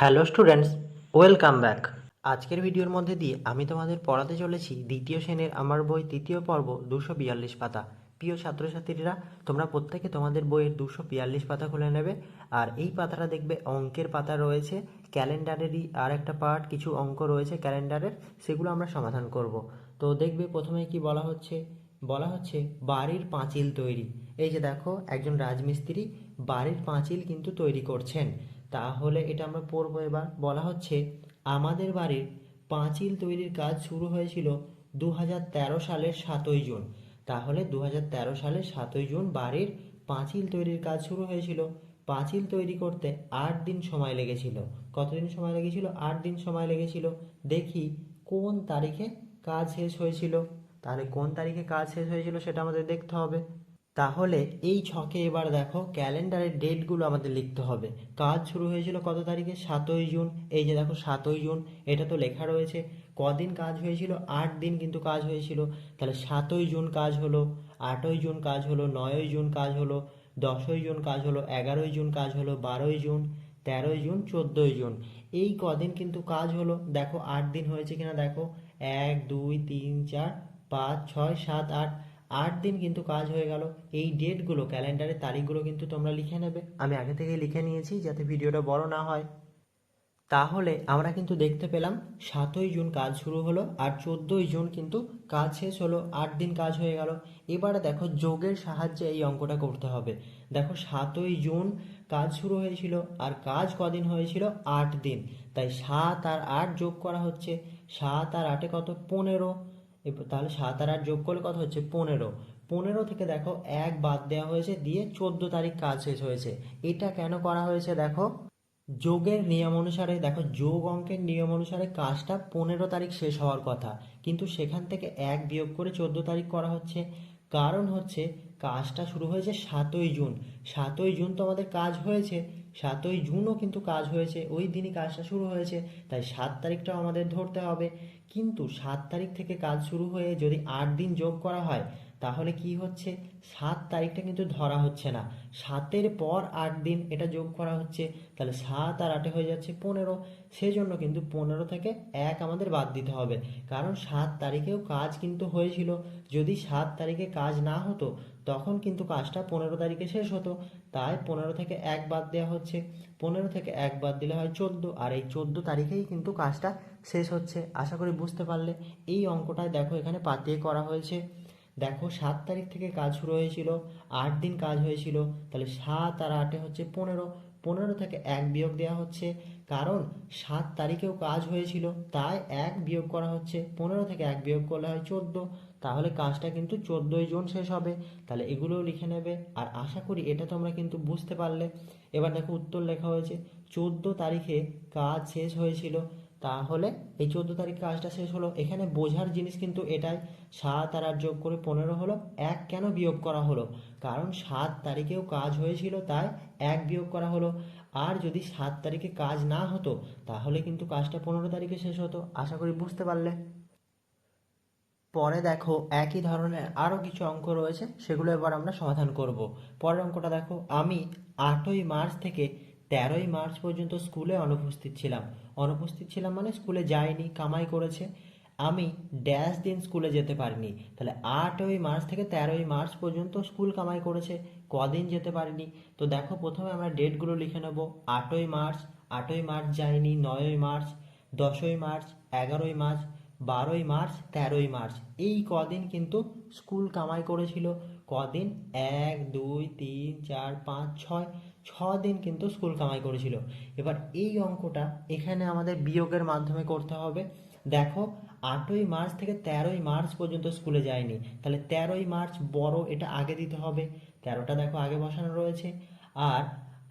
Hello students, welcome back. আজকের ভিডিওর মধ্যে দিয়ে আমি তোমাদের পড়াতে চলেছি দ্বিতীয় শ্রেণির আমার বই তৃতীয় পর্ব দুশো বিয়াল্লিশ পাতা। প্রিয় ছাত্রছাত্রীরা, তোমরা প্রত্যেকে তোমাদের বইয়ের দুশো বিয়াল্লিশ পাতা খুলে নেবে, আর এই পাতাটা দেখবে অঙ্কের পাতা রয়েছে, ক্যালেন্ডারেরই আর একটা পার্ট, কিছু অঙ্ক রয়েছে ক্যালেন্ডারের, সেগুলো আমরা সমাধান করব। তো দেখবে প্রথমে কি বলা হচ্ছে? বলা হচ্ছে বাড়ির পাঁচিল তৈরি। এই যে দেখো, একজন রাজমিস্ত্রি বাড়ির পাঁচিল কিন্তু তৈরি করছেন। তাহলে এটা আমরা পড়ব এবার। বলা হচ্ছে, আমাদের বাড়ির পাঁচিল তৈরির কাজ শুরু হয়েছিল দু সালের সাতই জুন। তাহলে দু সালের সাতই জুন বাড়ির পাঁচিল তৈরির কাজ শুরু হয়েছিল। পাঁচিল তৈরি করতে আট দিন সময় লেগেছিল। কতদিন সময় লেগেছিল? আট দিন সময় লেগেছিল। দেখি কোন তারিখে কাজ শেষ হয়েছিল। তাহলে কোন তারিখে কাজ শেষ হয়েছিল সেটা আমাদের দেখতে হবে। তাহলে এই ছকে এবার দেখো ক্যালেন্ডারের ডেটগুলো আমাদের লিখতে হবে। কাজ শুরু হয়েছিল কত তারিখে? সাতই জুন। এই যে দেখো সাতই জুন, এটা তো লেখা রয়েছে। কদিন কাজ হয়েছিল? আট দিন কিন্তু কাজ হয়েছিল। তাহলে সাতই জুন কাজ হলো, আটই জুন কাজ হলো, নয়ই জুন কাজ হলো, দশই জুন কাজ হলো, এগারোই জুন কাজ হলো, বারোই জুন, তেরোই জুন, চোদ্দোই জুন। এই কদিন কিন্তু কাজ হলো। দেখো আট দিন হয়েছে কিনা দেখো? এক, দুই, তিন, চার, পাঁচ, ছয়, সাত, আট আট দিন কিন্তু কাজ হয়ে গেল। এই ডেটগুলো ক্যালেন্ডারের তারিখগুলো কিন্তু তোমরা লিখে নেবে। আমি আগে থেকে লিখে নিয়েছি যাতে ভিডিওটা বড় না হয়। তাহলে আমরা কিন্তু দেখতে পেলাম, সাতই জুন কাজ শুরু হলো আর চোদ্দোই জুন কিন্তু কাজ শেষ হলো, আট দিন কাজ হয়ে গেল। এবারে দেখো যোগের সাহায্যে এই অঙ্কটা করতে হবে। দেখো সাতই জুন কাজ শুরু হয়েছিল আর কাজ কদিন হয়েছিল? আট দিন। তাই সাত আর আট যোগ করা হচ্ছে। সাত আর আটে কত? পনেরো। তাহলে সাত আর আট যোগ করলে কত হচ্ছে? পনেরো। পনেরো থেকে দেখো এক বাদ দেওয়া হয়েছে, দিয়ে চোদ্দ তারিখ কাজ শেষ হয়েছে। এটা কেন করা হয়েছে দেখো? যোগের নিয়ম অনুসারে, দেখো যোগ অঙ্কের নিয়ম অনুসারে কাজটা পনেরো তারিখ শেষ হওয়ার কথা। কিন্তু সেখান থেকে এক বিয়োগ করে চোদ্দ তারিখ করা হচ্ছে। কারণ হচ্ছে, কাজটা শুরু হয়েছে সাতই জুন। সাতই জুন তো আমাদের কাজ হয়েছে। সাতই জুনও কিন্তু কাজ হয়েছে, ওই দিনই কাজটা শুরু হয়েছে, তাই সাত তারিখটাও আমাদের ধরতে হবে। কিন্তু সাত তারিখ থেকে কাজ শুরু হয়ে যদি আট দিন যোগ করা হয় তাহলে কি হচ্ছে? সাত তারিখটা কিন্তু ধরা হচ্ছে না। সাতের পর আট দিন এটা যোগ করা হচ্ছে। তাহলে সাত আর আটে হয়ে যাচ্ছে পনেরো। সেজন্য কিন্তু পনেরো থেকে এক আমাদের বাদ দিতে হবে। কারণ সাত তারিখেও কাজ কিন্তু হয়েছিল। যদি সাত তারিখে কাজ না হতো, তখন কিন্তু কাজটা পনেরো তারিখে শেষ হতো। তাই পনেরো থেকে এক বাদ দেওয়া হচ্ছে। পনেরো থেকে এক বাদ দিলে হয় চোদ্দ। আর এই চোদ্দ তারিখেই কিন্তু কাজটা শেষ হচ্ছে। আশা করি বুঝতে পারলে। এই অঙ্কটায় দেখো এখানে পাতিয়ে করা হয়েছে। দেখো সাত তারিখ থেকে কাজ শুরু হয়েছিল, আট দিন কাজ হয়েছিল, তাহলে সাত আর আটে হচ্ছে পনেরো। পনেরো থেকে এক বিয়োগ দেওয়া হচ্ছে, কারণ সাত তারিখেও কাজ হয়েছিল, তাই এক বিয়োগ করা হচ্ছে। পনেরো থেকে এক বিয়োগ করলে হয় চোদ্দ, তাহলে কাজটা কিন্তু চোদ্দোই জুন শেষ হবে। তাহলে এগুলোও লিখে নেবে, আর আশা করি এটা তোমরা কিন্তু বুঝতে পারলে। এবার দেখো উত্তর লেখা হয়েছে, চোদ্দ তারিখে কাজ শেষ হয়েছিল তাহলে এই চোদ্দ তারিখ কাজটা শেষ হলো। এখানে বোঝার জিনিস কিন্তু এটাই, সাত আর আট যোগ করে পনেরো হলো, এক কেন বিয়োগ করা হলো? কারণ সাত তারিখেও কাজ হয়েছিল, তাই এক বিয়োগ করা হলো। আর যদি সাত তারিখে কাজ না হতো, তাহলে কিন্তু কাজটা পনেরো তারিখে শেষ হতো, আশা করি বুঝতে পারলে। পরে দেখো, একই ধরনের আরও কিছু অঙ্ক রয়েছে, সেগুলো এবার আমরা সমাধান করব। পরের অঙ্কটা দেখো, আমি আটই মার্চ থেকে তেরোই মার্চ পর্যন্ত স্কুলে অনুপস্থিত ছিলাম। অনুপস্থিত ছিলাম মানে স্কুলে যাইনি, কামাই করেছে। আমি ড্যাশ দিন স্কুলে যেতে পারিনি। তাহলে আটই মার্চ থেকে তেরোই মার্চ পর্যন্ত স্কুল কামাই করেছে। কদিন যেতে পারিনি? তো দেখো, প্রথমে আমরা ডেটগুলো লিখে নেব। আটই মার্চ আটই মার্চ যাইনি, নয়ই মার্চ, দশই মার্চ, এগারোই মার্চ, বারোই মার্চ, তেরোই মার্চ। এই কদিন কিন্তু স্কুল কামাই করেছিল। কদিন? এক, দুই, তিন, চার, পাঁচ, ছয়। ছ দিন কিন্তু স্কুল কামাই করেছিল। এবার এই অঙ্কটা এখানে আমাদের বিয়োগের মাধ্যমে করতে হবে। দেখো, আটই মার্চ থেকে তেরোই মার্চ পর্যন্ত স্কুলে যায়নি। তাহলে তেরোই মার্চ বড় এটা আগে দিতে হবে। তেরোটা দেখো আগে বসানো রয়েছে। আর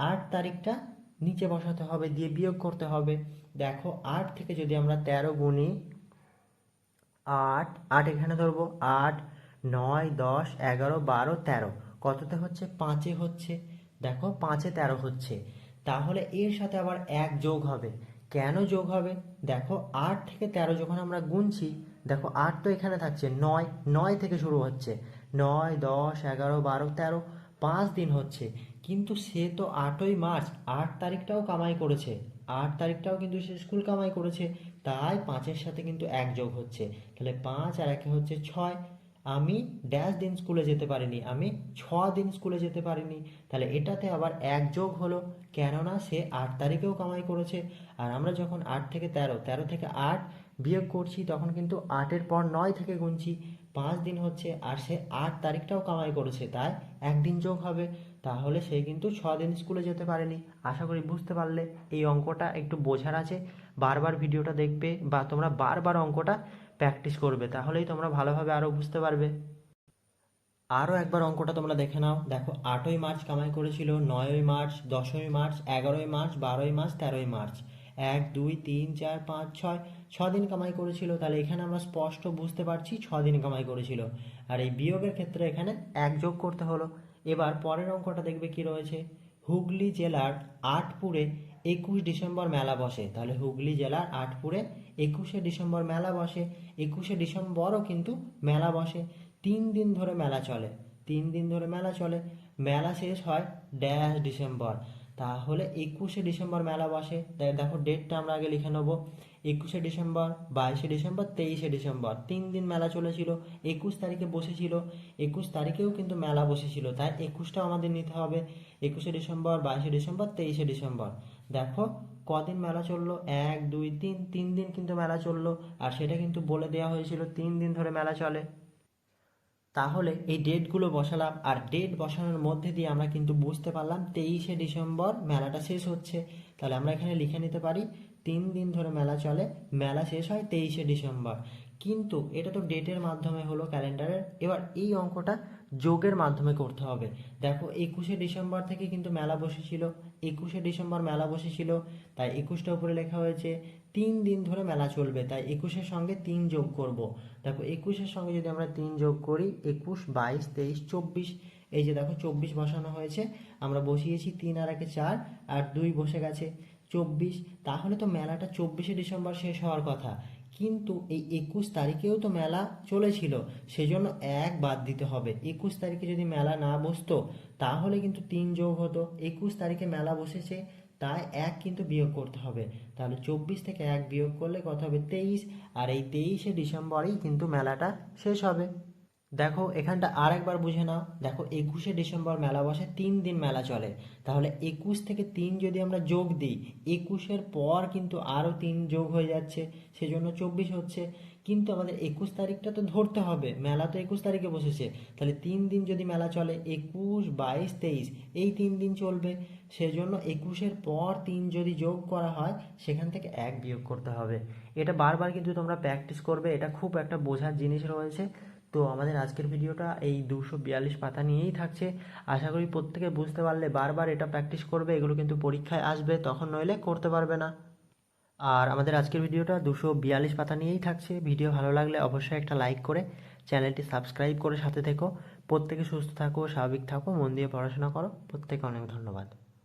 আট তারিখটা নিচে বসাতে হবে, দিয়ে বিয়োগ করতে হবে। দেখো, আট থেকে যদি আমরা তেরো গুণি আট আট এখানে ধরবো, আট নয়, দশ, এগারো, বারো, তেরো। কততে হচ্ছে? পাঁচে হচ্ছে। দেখো, পাঁচে তেরো হচ্ছে। তাহলে এর সাথে আবার এক যোগ হবে। কেন যোগ হবে? দেখো, আট থেকে তেরো যখন আমরা গুনছি, দেখো, আট তো এখানে থাকছে। নয় নয় থেকে শুরু হচ্ছে। নয়, দশ, এগারো, বারো, তেরো, পাঁচ দিন হচ্ছে। কিন্তু সে তো আটই মার্চ। আট তারিখটাও কামাই করেছে। আট তারিখটাও কিন্তু সে স্কুল কামাই করেছে। তাই পাঁচের সাথে কিন্তু এক যোগ হচ্ছে। তাহলে পাঁচ আর একে হচ্ছে ছয়। আমি ড্যাশ দিন স্কুলে যেতে পারিনি, আমি ছ দিন স্কুলে যেতে পারিনি। তাহলে এটাতে আবার এক যোগ হলো, কেননা সে আট তারিখেও কামাই করেছে। আর আমরা যখন আট থেকে তেরো তেরো থেকে আট বিয়োগ করছি, তখন কিন্তু আটের পর নয় থেকে গুনছি। পাঁচ দিন হচ্ছে, আর সে আট তারিখটাও কামাই করেছে, তাই একদিন যোগ হবে। তাহলে সে কিন্তু ছ দিন স্কুলে যেতে পারেনি। আশা করি বুঝতে পারলে এই অঙ্কটা একটু বোঝার আছে। বারবার ভিডিওটা দেখবে বা তোমরা বারবার অঙ্কটা প্র্যাকটিস করবে, তাহলেই তোমরা ভালোভাবে আরও বুঝতে পারবে। আরও একবার অঙ্কটা তোমরা দেখে নাও। দেখো, আটই মার্চ কামাই করেছিল, নয়ই মার্চ, দশই মার্চ, এগারোই মার্চ, বারোই মার্চ, তেরোই মার্চ। এক, দুই, তিন, চার, পাঁচ, ছয় ছ দিন কামাই করেছিল। তাহলে এখানে আমরা স্পষ্ট বুঝতে পারছি ছ দিন কামাই করেছিল। আর এই বিয়োগের ক্ষেত্রে এখানে এক যোগ করতে হলো। এবার পরের অঙ্কটা দেখবে কি রয়েছে? হুগলি জেলার আটপুরে একুশ ডিসেম্বর মেলা বসে। তাহলে হুগলি জেলার আটপুরে একুশে ডিসেম্বর মেলা বসে। একুশে ডিসেম্বরও কিন্তু মেলা বসে। তিন দিন ধরে মেলা চলে। তিন দিন ধরে মেলা চলে। মেলা শেষ হয় ড্যাশ ডিসেম্বর। তাহলে একুশে ডিসেম্বর মেলা বসে। দেখো ডেটটা আমরা আগে লিখে নেব। একুশে ডিসেম্বর, বাইশে ডিসেম্বর, তেইশে ডিসেম্বর। তিন দিন মেলা চলেছিল। একুশ তারিখে বসেছিল। একুশ তারিখেও কিন্তু মেলা বসেছিল। তাই একুশটাও আমাদের নিতে হবে। একুশে ডিসেম্বর, বাইশে ডিসেম্বর, তেইশে ডিসেম্বর। দেখো কদিন মেলা চলল? এক, দুই, তিন তিন দিন কিন্তু মেলা চলল। আর সেটা কিন্তু বলে দেওয়া হয়েছিল তিন দিন ধরে মেলা চলে। তাহলে এই ডেটগুলো বসালাম। আর ডেট বসানোর মধ্যে দিয়ে আমরা কিন্তু বুঝতে পারলাম তেইশে ডিসেম্বর মেলাটা শেষ হচ্ছে। তাহলে আমরা এখানে লিখে নিতে পারি, তিন দিন ধরে মেলা চলে, মেলা শেষ হয় তেইশে ডিসেম্বর। কিন্তু এটা তো ডেটের মাধ্যমে হলো ক্যালেন্ডারের এবার এই অঙ্কটা যোগের মাধ্যমে করতে হবে। দেখো, একুশে ডিসেম্বর থেকে কিন্তু মেলা বসেছিল। একুশে ডিসেম্বর মেলা বসেছিল। তাই একুশটা উপরে লেখা হয়েছে, তিন দিন ধরে মেলা চলবে। তাই একুশের সঙ্গে তিন যোগ করব। দেখো, একুশের সঙ্গে যদি আমরা তিন যোগ করি, একুশ, বাইশ, তেইশ, চব্বিশ, এই যে দেখো, চব্বিশ বসানো হয়েছে। আমরা বসিয়েছি তিন আর একে চার, আর দুই বসে গেছে, চব্বিশ। তাহলে তো মেলাটা চব্বিশে ডিসেম্বর শেষ হওয়ার কথা। কিন্তু এই একুশ তারিখেও তো মেলা চলেছিল, সেজন্য এক বাদ দিতে হবে। একুশ তারিখে যদি মেলা না বসতো, তাহলে কিন্তু তিন যোগ হতো। একুশ তারিখে মেলা বসেছে, তাই এক কিন্তু বিয়োগ করতে হবে। তাহলে চব্বিশ থেকে এক বিয়োগ করলে কত হবে? তেইশ। আর এই তেইশে ডিসেম্বরেই কিন্তু মেলাটা শেষ হবে। দেখো, এখানটা আর একবার বুঝে নাও। দেখো, একুশে ডিসেম্বর মেলা বসে, তিন দিন মেলা চলে। তাহলে একুশ থেকে তিন যদি আমরা যোগ দিই, একুশের পর কিন্তু আরও তিন যোগ হয়ে যাচ্ছে, সেজন্য চব্বিশ হচ্ছে। কিন্তু আমাদের একুশ তারিখটা তো ধরতে হবে, মেলা তো একুশ তারিখে বসেছে। তাহলে তিন দিন যদি মেলা চলে, একুশ, বাইশ, তেইশ, এই তিন দিন চলবে। সেজন্য একুশের পর তিন যদি যোগ করা হয়, সেখান থেকে এক বিয়োগ করতে হবে। এটা বারবার কিন্তু তোমরা প্র্যাকটিস করবে, এটা খুব একটা বোঝার জিনিস রয়েছে। তো আমাদের আজকের ভিডিওটা এই দুশো বিয়াল্লিশ পাতা নিয়েই থাকছে। আশা করি প্রত্যেকে বুঝতে পারলে বারবার এটা প্র্যাকটিস করবে, এগুলো কিন্তু পরীক্ষায় আসবে, তখন নইলে করতে পারবে না। আর আমাদের আজকের ভিডিওটা দুশো বিয়াল্লিশ পাতা নিয়েই থাকছে। ভিডিও ভালো লাগলে অবশ্যই একটা লাইক করে চ্যানেলটি সাবস্ক্রাইব করে সাথে থেকো। প্রত্যেকে সুস্থ থাকো, স্বাভাবিক থাকো, মন দিয়ে পড়াশোনা করো। প্রত্যেকে অনেক ধন্যবাদ।